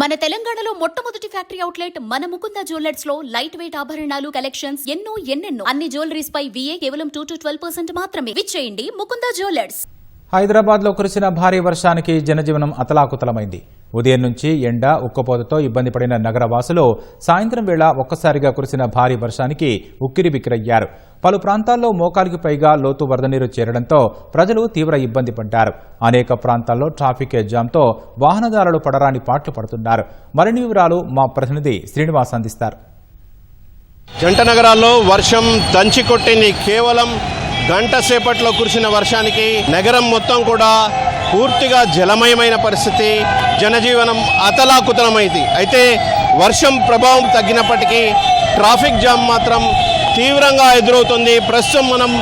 మన తెలంగాణలో మొట్టమొదటి ఫ్యాక్టరీ అవుట్లెట్ మన ముకుంద జ్యువెలర్స్లో లైట్ వెయిట్ ఆభరణాలు కలెక్షన్స్ ఎన్నో ఎన్నెన్నో. అన్ని జ్యువెలరీస్ పై విఏ కేవలం టూ టు ట్వెల్వ్ పర్సెంట్ మాత్రమే. విచ్చేయండి ముకుంద జ్యువెలర్స్. హైదరాబాద్లో కురిసిన భారీ వర్షానికి జనజీవనం అతలాకుతలమైంది. ఉదయం నుంచి ఎండ ఉక్కపోతతో ఇబ్బంది పడిన నగరవాసులు సాయంత్రం వేళ ఒక్కసారిగా కురిసిన భారీ వర్షానికి ఉక్కిరిబిక్కిరయ్యారు పలు ప్రాంతాల్లో మోకాలికి పైగా లోతు వరద నీరు చేరడంతో ప్రజలు తీవ్ర ఇబ్బంది పడ్డారు. అనేక ప్రాంతాల్లో ట్రాఫిక్ జామ్తో వాహనదారులు పడరాని పాట్లు పడుతున్నారు. మరిన్ని వివరాలు మా ప్రతినిధి శ్రీనివాస్ అందిస్తారు. జంట నగరాల్లో వర్షం దంచి కొట్టింది కేవలం గంట సేపట్లో కురిసిన వర్షానికి నగరం మొత్తం కూడా పూర్తిగా జలమయమైన పరిస్థితి జనజీవనం అతలాకుతలమైంది. అయితే వర్షం ప్రభావం తగ్గినప్పటికీ ట్రాఫిక్ జామ్ మాత్రం తీవ్రంగా ఎదురవుతుంది. ప్రస్తుతం మనం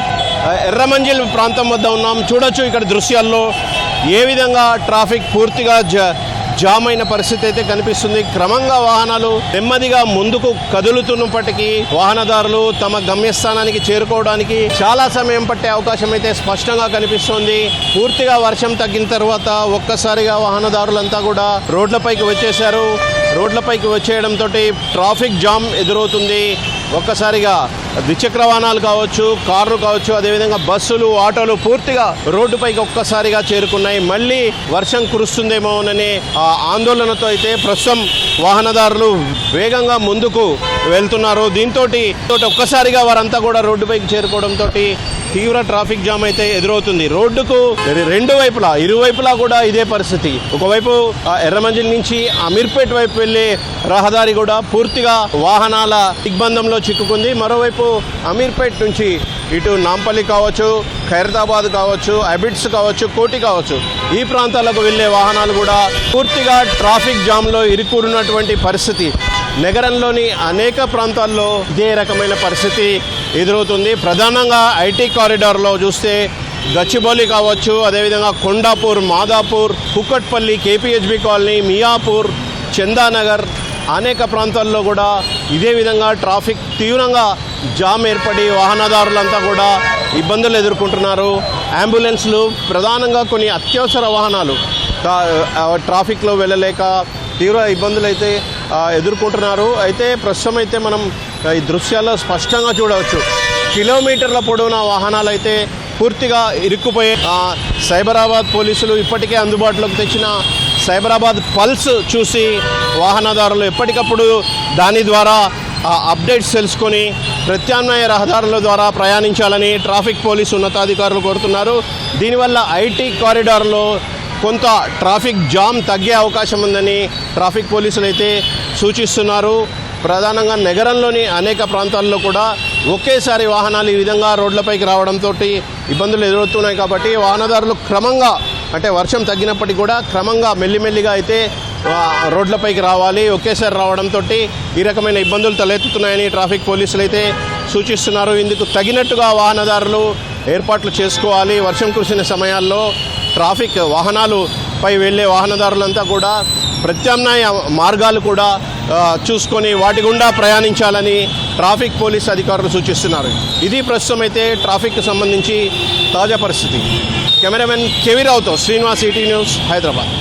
ఎర్రమంజిల్ ప్రాంతం వద్ద ఉన్నాం. చూడొచ్చు ఇక్కడ దృశ్యాల్లో ఏ విధంగా ట్రాఫిక్ పూర్తిగా జ జామ్ అయిన పరిస్థితి అయితే కనిపిస్తుంది. క్రమంగా వాహనాలు నెమ్మదిగా ముందుకు కదులుతున్నప్పటికీ వాహనదారులు తమ గమ్యస్థానానికి చేరుకోవడానికి చాలా సమయం పట్టే అవకాశం అయితే స్పష్టంగా కనిపిస్తోంది. పూర్తిగా వర్షం తగ్గిన తర్వాత ఒక్కసారిగా వాహనదారులంతా కూడా రోడ్లపైకి వచ్చేశారు. రోడ్లపైకి వచ్చేయడంతో ట్రాఫిక్ జామ్ ఎదురవుతుంది. ఒక్కసారిగా ద్విచక్ర వాహనాలు కావచ్చు కార్లు కావచ్చు అదేవిధంగా బస్సులు ఆటోలు పూర్తిగా రోడ్డుపైకి ఒక్కసారిగా చేరుకున్నాయి. మళ్ళీ వర్షం కురుస్తుందేమోననే ఆ ఆందోళనతో అయితే ప్రస్తుతం వాహనదారులు వేగంగా ముందుకు వెళ్తున్నారు. దీంతో ఒక్కసారిగా వారంతా కూడా రోడ్డుపైకి చేరుకోవడంతో తీవ్ర ట్రాఫిక్ జామ్ అయితే ఎదురవుతుంది. రోడ్డుకు రెండు వైపులా ఇరువైపులా కూడా ఇదే పరిస్థితి. ఒకవైపు ఆ, ఎర్రమంజిల్ నుంచి అమీర్పేట్ వైపు వెళ్ళే రహదారి కూడా పూర్తిగా వాహనాల దిగ్బంధంలో చిక్కుకుంది. మరోవైపు అమీర్పేట్ నుంచి ఇటు నాంపల్లి కావచ్చు ఖైరతాబాద్ కావచ్చు అబిడ్స్ కావచ్చు కోటి కావచ్చు ఈ ప్రాంతాలకు వెళ్ళే వాహనాలు కూడా పూర్తిగా ట్రాఫిక్ జామ్లో ఇరుక్కున్నటువంటి పరిస్థితి. నగరంలోని అనేక ప్రాంతాల్లో ఇదే రకమైన పరిస్థితి ఎదురవుతుంది. ప్రధానంగా ఐటీ కారిడార్లో చూస్తే గచ్చిబౌలి కావచ్చు అదేవిధంగా కొండాపూర్ మాదాపూర్ కుక్కట్పల్లి కేపీహెచ్బి కాలనీ మియాపూర్ చందానగర్ అనేక ప్రాంతాల్లో కూడా ఇదే విధంగా ట్రాఫిక్ తీవ్రంగా జామ్ ఏర్పడి వాహనదారులంతా కూడా ఇబ్బందులు ఎదుర్కొంటున్నారు. అంబులెన్స్లు ప్రధానంగా కొన్ని అత్యవసర వాహనాలు ట్రాఫిక్లో వెళ్ళలేక తీవ్ర ఇబ్బందులు అయితే ఎదుర్కొంటున్నారు. అయితే ప్రస్తుతం అయితే మనం ఈ దృశ్యాల్లో స్పష్టంగా చూడవచ్చు. కిలోమీటర్ల పొడవున వాహనాలు అయితే పూర్తిగా ఇరుక్కుపోయే సైబరాబాద్ పోలీసులు ఇప్పటికే అందుబాటులోకి తెచ్చిన సైబరాబాద్ పల్స్ చూసి వాహనదారులు ఎప్పటికప్పుడు దాని ద్వారా అప్డేట్స్ తెలుసుకొని ప్రత్యామ్నాయ రహదారుల ద్వారా ప్రయాణించాలని ట్రాఫిక్ పోలీసు ఉన్నతాధికారులు కోరుతున్నారు. దీనివల్ల ఐటీ కారిడార్లో కొంత ట్రాఫిక్ జామ్ తగ్గే అవకాశం ఉందని ట్రాఫిక్ పోలీసులు అయితే సూచిస్తున్నారు. ప్రధానంగా నగరంలోని అనేక ప్రాంతాల్లో కూడా ఒకేసారి వాహనాలు ఈ విధంగా రోడ్లపైకి రావడంతో ఇబ్బందులు ఎదురవుతున్నాయి కాబట్టి వాహనదారులు క్రమంగా అంటే వర్షం తగ్గినప్పటికీ కూడా క్రమంగా మెల్లిమెల్లిగా అయితే రోడ్లపైకి రావాలి. ఒకేసారి రావడంతో ఈ రకమైన ఇబ్బందులు తలెత్తుతున్నాయని ట్రాఫిక్ పోలీసులు అయితే సూచిస్తున్నారు. ఇందుకు తగినట్టుగా వాహనదారులు ఏర్పాట్లు చేసుకోవాలి. వర్షం కురిసిన సమయాల్లో ట్రాఫిక్ వాహనాలు పై వెళ్ళే వాహనదారులంతా కూడా ప్రత్యామ్నాయ మార్గాలు కూడా చూసుకొని వాటి గుండా ప్రయాణించాలని ట్రాఫిక్ పోలీస్ అధికారులు సూచిస్తున్నారు. ఇది ప్రస్తుతం అయితే ట్రాఫిక్కి సంబంధించి తాజా పరిస్థితి. కెమెరామెన్ కెవిరావుతో శ్రీనివాస్ ఈటీ న్యూస్ హైదరాబాద్.